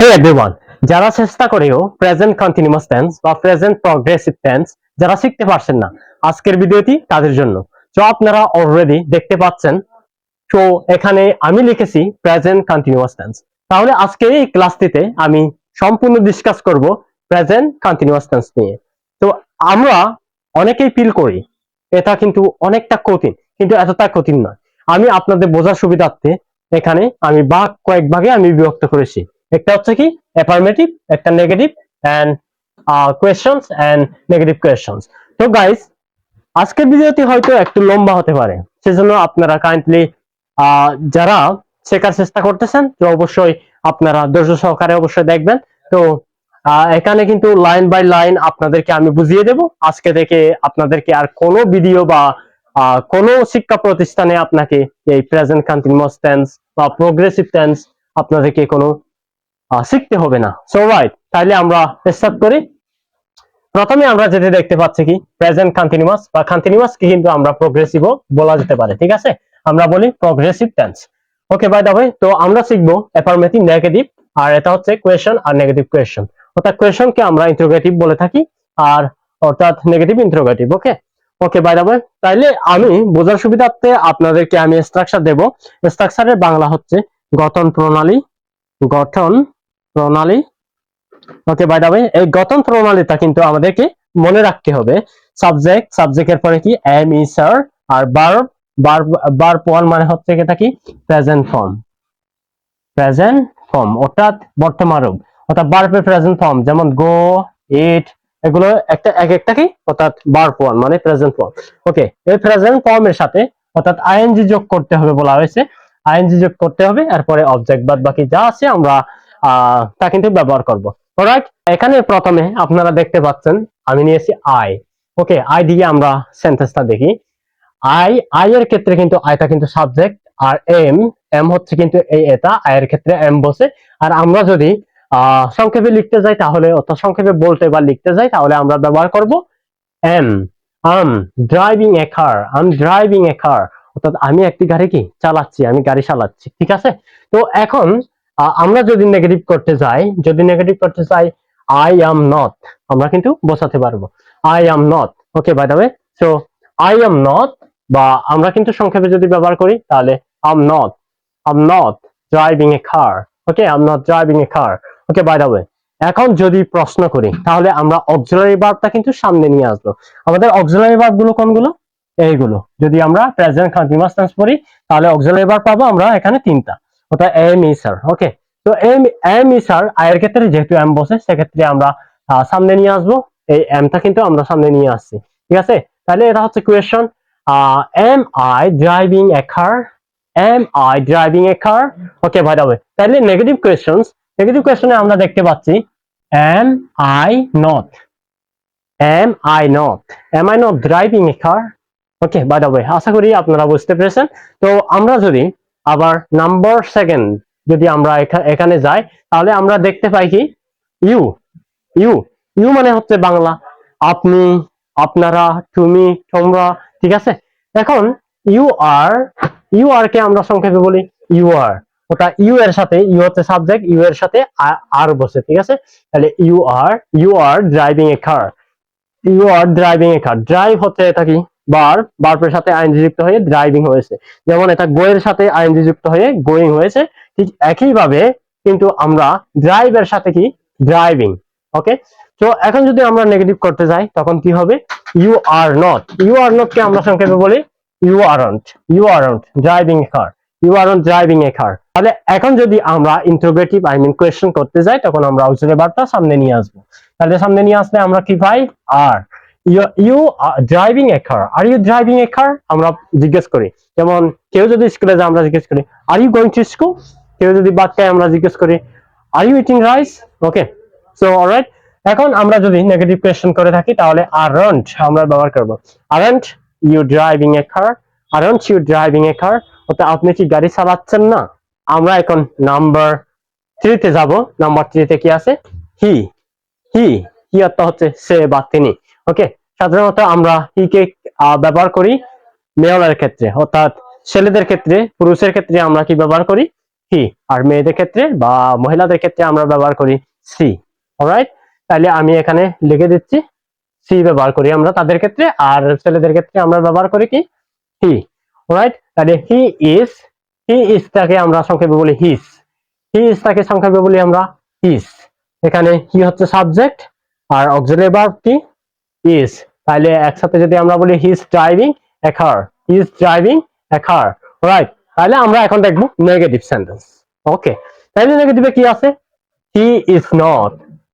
হে everyone যারা চেষ্টা করেও প্রেজেন্ট কন্টিনিউয়াস টেন্স বা প্রেজেন্ট প্রগ্রেসিভ টেন্স যারা শিখতে পারছেন না, আজকের ভিডিওটি তাদের জন্য। তো আপনারা অলরেডি দেখতে পাচ্ছেন। তো এখানে আমি লিখেছি প্রেজেন্ট কন্টিনিউয়াস টেন্স তাহলে আজকে এই ক্লাসটিতে আমি সম্পূর্ণ ডিসকাস করব প্রেজেন্ট কন্টিনিউয়াস টেন্স নিয়ে। তো আমরা অনেকেই ফিল করি, এটা কিন্তু অনেকটা কঠিন, কিন্তু এতটা কঠিন নয়। আমি আপনাদের বোঝার সুবিধার্থে এখানে আমি ভাগ কয়েক ভাগে আমি বিভক্ত করেছি। একটা হচ্ছে কি অ্যাফার্মেটিভ একটা negative and questions and negative questions তো গাইস আজকের ভিডিওটি হয়তো একটু লম্বা হতে পারে। সেজন্য আপনারা কাইন্ডলি যারা শেখার চেষ্টা করতেছেন তো অবশ্যই আপনারা ধৈর্য সহকারে অবশ্যই দেখবেন। তো আহ, এখানে কিন্তু লাইন বাই লাইন আপনাদেরকে আমি বুঝিয়ে দেব। আজকে থেকে আপনাদেরকে আর কোনো ভিডিও বা আহ, কোনো শিক্ষা প্রতিষ্ঠানে আপনাকে এই প্রেজেন্ট কন্টিনিউয়াস টেন্স বা প্রোগ্রেসিভ টেন্স আপনাদেরকে কোনো শিখতে হবে না। সো রাইট তাহলে আমরা স্টার্ট করি। প্রথমে আমরা যেটা দেখতে পাচ্ছি কি প্রেজেন্ট কন্টিনিউয়াস বা কন্টিনিউয়াস কি কিন্তু আমরা প্রোগ্রেসিভও বলা যেতে পারে, ঠিক আছে? আমরা বলি progressive tense okay by the way তো আমরা শিখব অ্যাফার্মেটিভ নেগেটিভ আর এটা হচ্ছে কোয়েশন আর নেগেটিভ কোয়েশন অর্থাৎ কোয়েশনকে আমরা ইন্টারোগেটিভ বলে থাকি, আর অর্থাৎ negative interrogative okay okay by the way তাইলে আমি বোঝার সুবিধার্থে আপনাদেরকে আমি স্ট্রাকচার দেব। স্ট্রাকচারের বাংলা হচ্ছে গঠন প্রণালী, গঠন প্রণালী। ওকে বাই দ্য ওয়ে এই গঠন প্রণালীটা কিন্তু আমাদেরকে মনে রাখতে হবে। সাবজেক্ট সাবজেক্টের পরে কি? এম ই স্যার আর ভার্ব ভার্ব ভার্ব ওয়ান মানে হচ্ছে কি? প্রেজেন্ট ফর্ম প্রেজেন্ট ফর্ম অর্থাৎ বর্তমান রূপ। অর্থাৎ ভার্বের প্রেজেন্ট ফর্ম যেমন গো ইট এগুলো একটা, এক একটা কি? অর্থাৎ ভার্ব ওয়ান মানে প্রেজেন্ট ফর্ম ওকে এই প্রেজেন্ট ফর্মের সাথে অর্থাৎ আইএনজি যোগ করতে হবে বলা হয়েছে। আইএনজি যোগ করতে হবে, এরপরে অবজেক্ট বাদ বাকি যা আছে আমরা তা কিন্তু ব্যবহার করব। অলরাইট এখানে প্রথমে আপনারা দেখতে পাচ্ছেন, আমি নিয়েছি আই ওকে আই দিয়ে আমরা সেন্টেন্সটা দেখি। আই আই এর ক্ষেত্রে কিন্তু আইটা কিন্তু সাবজেক্ট আর এম এম হচ্ছে কিন্তু এই এটা আই এর ক্ষেত্রে এম বসে আর আমরা যদি সংক্ষেপে লিখতে যাই তাহলে, অর্থাৎ সংক্ষেপে বলতে বা লিখতে যাই, তাহলে আমরা ব্যবহার করব am I'm driving a car I'm driving a car অর্থাৎ আমি একটি গাড়ি কি? চালাচ্ছি, আমি গাড়ি চালাচ্ছি, ঠিক আছে? তো এখন আমরা যদি নেগেটিভ করতে যাই যদি নেগেটিভ করতে চাই আই এম নট আমরা কিন্তু বোঝাতে পারব। I am not okay by way so I am not বা আমরা কিন্তু সংক্ষেপে যদি ব্যবহার করি, তাহলে I'm not I'm not driving a car okay I'm not driving a car okay by way এখন যদি প্রশ্ন করি, তাহলে আমরা অক্সিলারি ভার্বটা কিন্তু সামনে নিয়ে আসব। আমাদের অক্সিলারি ভার্বগুলো কোনগুলো? এইগুলো। যদি আমরা প্রেজেন্ট কন্টিনিউয়াস টেন্স পড়ি, তাহলে অক্সিলারি ভার্ব পাবো আমরা এখানে তিনটা। অর্থাৎ এম ই স্যার ওকে তো এম এম ই স্যার আয়ের ক্ষেত্রে যেহেতু এম বসে, সেক্ষেত্রে আমরা সামনে নিয়ে আসব। এই এমটা কিন্তু আমরা সামনে নিয়ে আসছি, ঠিক আছে? তাহলে এটা হচ্ছে question am I driving a car am I driving a car okay by the way তাহলে নেগেটিভ কোয়েশনস নেগেটিভ কোয়েশনে আমরা দেখতে পাচ্ছি am I not am I not am I not driving a car okay by the way আশা করি আপনারা বুঝতে পেরেছেন। তো আমরা যদি আবার নাম্বার সেকেন্ড যদি আমরা এখানে যাই, তাহলে আমরা দেখতে পাই কি? ইউ ইউ ইউ মানে হচ্ছে বাংলা। আপনি, আপনারা, তুমি, তোমরা, ঠিক আছে? এখন ইউ আর ইউ আর কে আমরা সংক্ষেপে বলি? ইউ আর ওটা ইউ এর সাথে ইউ হচ্ছে সাবজেক্ট ইউ এর সাথে আর বসে, ঠিক আছে? তাহলে you are you are driving a car you are driving a car drive হচ্ছে এটা কি? বার বার্বের সাথে আইনজি যুক্ত হয়ে ড্রাইভিং হয়েছে। যেমন এটা গোয়ের সাথে আইনজি যুক্ত হয়ে গোয়িং হয়েছে, ঠিক একইভাবে কিন্তু আমরা ড্রাইভের সাথে কি? ড্রাইভিং ওকে তো এখন যদি আমরা নেগেটিভ করতে যাই, তখন কি হবে? You are not you are not কে আমরা সংক্ষেপে বলি? You aren't you aren't driving a car you aren't driving a car তাহলে এখন যদি আমরা ইন্টারোগেটিভ আই মিন কোয়েশ্চেন করতে যাই, তখন আমরা অক্সিলারি ভার্বটা সামনে নিয়ে আসব। তাহলে সামনে নিয়ে আসলে আমরা কি পাই? Are you driving a car are you driving a car আমরা জিজ্ঞেস করি। যেমন, কেউ যদি স্কুলে যায়, আমরা জিজ্ঞেস করি are you going to school কেউ যদি বাচ্চায় আমরা জিজ্ঞেস করি are you eating rice okay so alright এখন আমরা যদি নেগেটিভ কোয়েশ্চেন করে থাকি, তাহলে আরন্ট আমরা ব্যবহার করব। Aren't you driving a car aren't you driving a car অর্থাৎ আপনি কি গাড়ি চালাচ্ছেন না? আমরা এখন নাম্বার থ্রিতে যাব। নাম্বার থ্রিতে কি আছে? হি হি হি অর্থ হচ্ছে সে বা তিনি। ওকে সাধারণত আমরা হি কে ব্যবহার করি? মেয়লের ক্ষেত্রে, অর্থাৎ ছেলেদের ক্ষেত্রে, পুরুষের ক্ষেত্রে আমরা কি ব্যবহার করি? হি আর মেয়েদের ক্ষেত্রে বা মহিলাদের ক্ষেত্রে আমরা ব্যবহার করি সি অলরাইট তাহলে আমি এখানে লিখে দিচ্ছি সি ব্যবহার করি আমরা তাদের ক্ষেত্রে, আর ছেলেদের ক্ষেত্রে আমরা ব্যবহার করি কি? হি রাইট তাহলে হি ইজ হি ইজ তাকে আমরা সংক্ষেপে বলি হিস হি ইজ তাকে সংক্ষেপে বলি আমরা হিস এখানে হি হচ্ছে সাবজেক্ট আর অক্সিলারি ভার্ব কি? ইজ তাহলে একসাথে যদি আমরা বলি he is driving a car is driving a car right তাহলে আমরা এখন দেখব নেগেটিভ সেন্টেন্স ওকে তাহলে নেগেটিভে কি আছে? He is not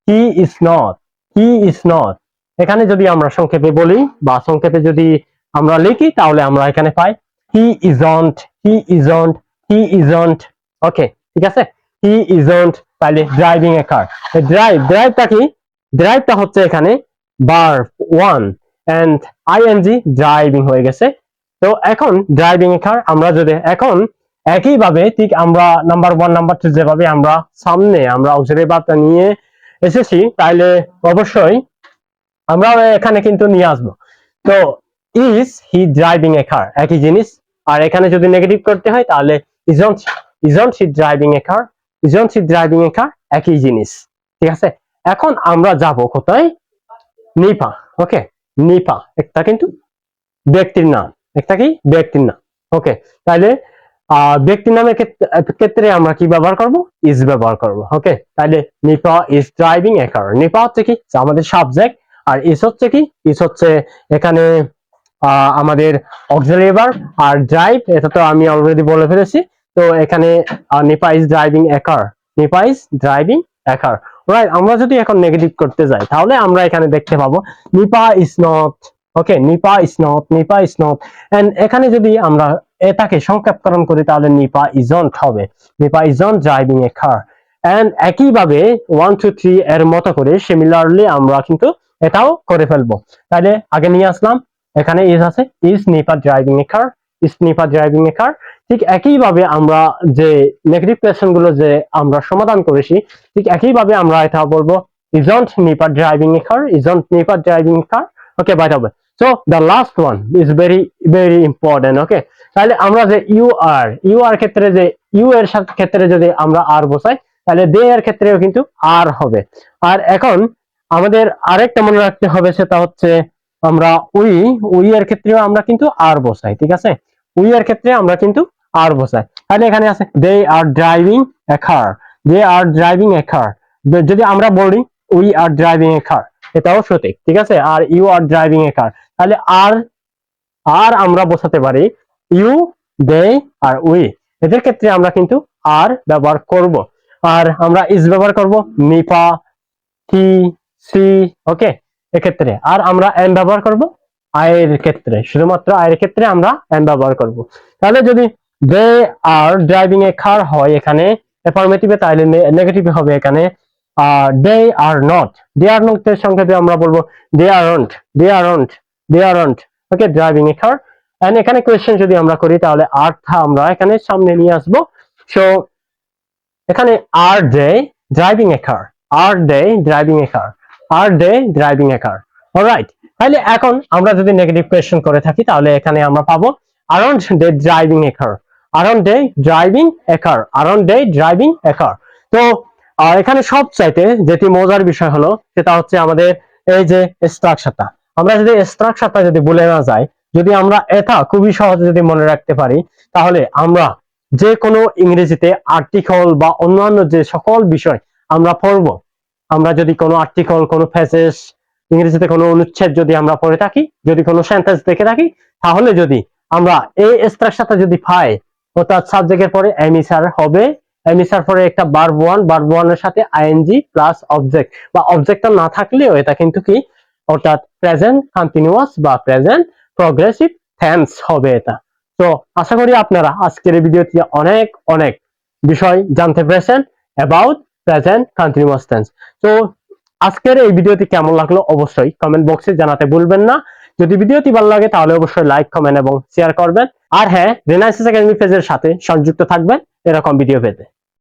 he is not he is not এখানে যদি আমরা সংক্ষেপে বলি বা সংক্ষেপে যদি আমরা লিখি, তাহলে আমরা এখানে পাই he isn't he isn't he isn't okay ঠিক আছে? হি ইজন্ট তাহলে ড্রাইভিং এ কার ড্রাইভ ড্রাইভটা কি? ড্রাইভটা হচ্ছে এখানে বার ওয়ান এন্ড আইএনজি ড্রাইভিং হয়ে গেছে। তো এখন ড্রাইভিং এ কার আমরা যদি এখন একইভাবে ঠিক আমরা নাম্বার ওয়ান নাম্বার টু যেভাবে আমরা সামনে আমরা অক্সিলারি ভাবটা নিয়ে এসেছি তাহলে অবশ্যই আমরা এখানে কিন্তু নিয়ে আসব। তো is he driving a car একই জিনিস। আর এখানে যদি নেগেটিভ করতে হয়, তাহলে isn't isn't he driving a car isn't he driving a car একই জিনিস। ঠিক আছে? এখন আমরা যাব কোথায়? নিপা ওকে নিপা একটা কিন্তু ব্যক্তির নাম। একটা কি ব্যক্তির নাম। ওকে তাহলে ব্যক্তির নামের ক্ষেত্রে- আমরা কি ব্যবহার করব? ইজ ব্যবহার করব। ওকে তাহলে Nipa is driving a car Nipa হচ্ছে কি? আমাদের সাবজেক্ট আর ইস হচ্ছে কি? ইস হচ্ছে এখানে আমাদের অক্সিলারি আর ড্রাইভ এটা তো আমি অলরেডি বলে ফেলেছি। তো এখানে Nipa is driving a car Nipa is driving a car right আমরা যদি এখন নেগেটিভ করতে যাই, তাহলে আমরা এখানে দেখতে পাবো Nipa is not okay Nipa is not Nipa is not and এখানে যদি আমরা এটাকে সংক্ষেপকরণ করি, তাহলে নিপা ইজন্ট হবে Nipa isn't driving a car and একইভাবে ওয়ান টু থ্রি এর মতো করে সিমিলারলি আমরা কিন্তু এটাও করে ফেলব। তাহলে আগে নিয়ে আসলাম, এখানে ইজ আছে is Nipa driving a car Nipa driving a car, ঠিক একইভাবে আমরা যে নেগেটিভ কোয়েশ্চেনগুলো যে আমরা সমাধান করেছি, ঠিক একইভাবে আমরা এটা বলব isn't Nipa driving a car isn't Nipa driving a car okay by the last one is very very important okay তাহলে আমরা যে ইউ আর ইউ আর ক্ষেত্রে যে ইউ এর ক্ষেত্রে যদি আমরা আর বসাই, তাহলে দে এর ক্ষেত্রেও কিন্তু আর হবে। আর এখন আমাদের আরেকটা মনে রাখতে হবে, সেটা হচ্ছে আমরা উই উই এর ক্ষেত্রেও আমরা কিন্তু আর বসাই, ঠিক আছে? উই এর ক্ষেত্রে আমরা কিন্তু আর বসাই। তাহলে এখানে আছে দে আর driving a car they R driving a কার যদি আমরা বলি, উই আর ড্রাইভিং এ কার এটাও সঠিক, ঠিক আছে? আর you are driving a car তাহলে আর আর আমরা বসাতে পারি, ইউ দে আর উই। এদের ক্ষেত্রে আমরা কিন্তু আর ব্যবহার করব। আর আমরা ইজ ব্যবহার করব, নিপা টি সি ওকে এক্ষেত্রে আর আমরা এম ব্যবহার করব আয়ের ক্ষেত্রে, শুধুমাত্র আয়ের ক্ষেত্রে আমরা এম ব্যবহার করব। তাহলে যদি দে আর ড্রাইভিং এ কার হয় এখানে অ্যাফার্মেটিভে তাহলে নেগেটিভ হবে এখানে। দে are not they are not এর সংক্ষেপে আমরা বলব they aren't they aren't they are aren't okay driving a car and এখানে কোয়েশ্চেন যদি আমরা করি, তাহলে আর্থা আমরা এখানে সামনে নিয়ে আসব। সো এখানে are they driving a car are they driving a car are they driving a car alright তাহলে এখন আমরা যদি নেগেটিভ কোয়েশ্চেন করে থাকি, তাহলে এখানে আমরা পাবো aren't they driving a car aren't they driving a car aren't they driving a car তো এখানে সব চাইতে যেটি মজার বিষয় হলো, সেটা হচ্ছে আমাদের এই যে স্ট্রাকচারটা আমরা যদি স্ট্রাকচারটা যদি বলে না যাই, যদি আমরা এটা খুবই সহজে যদি মনে রাখতে পারি, তাহলে আমরা যে কোনো ইংরেজিতে আর্টিকল বা অন্যান্য যে সকল বিষয় আমরা পড়ব। আমরা যদি কোনো আর্টিকল কোনো ফেসেস ইংরেজিতে কোনো অনুচ্ছেদ যদি আমরা পড়ে থাকি, যদি কোনো সেন্টেন্স দেখে থাকি, তাহলে যদি আমরা এই স্ট্রাকচারটা যদি পাই অর্থাৎ সাবজেক্টের পরে এমিসার হবে। এমিসার পরে একটা বার্ব ওয়ান বার্ব ওয়ানের সাথে আইএনজি প্লাস অবজেক্ট বা অবজেক্টটা না থাকলেও এটা কিন্তু কি? অর্থাৎ প্রেজেন্ট কন্টিনিউয়াস বা প্রেজেন্ট প্রগ্রেসিভ টেন্স হবে এটা। তো আশা করি আপনারা আজকের এই ভিডিওতে অনেক অনেক বিষয় জানতে পেরেছেন অ্যাবাউট প্রেজেন্ট কন্টিনিউয়াস টেন্স তো আজকের এই ভিডিওটি কেমন লাগল? অবশ্যই কমেন্ট বক্সে জানাতে ভুলবেন না। যদি ভিডিওটি ভালো লাগে, তাহলে অবশ্যই লাইক কমেন্ট এবং শেয়ার করবেন। আর হ্যাঁ রেনাইসিস একাডেমি পেজের সাথে সংযুক্ত থাকবেন। এরকম ভিডিও পেতে।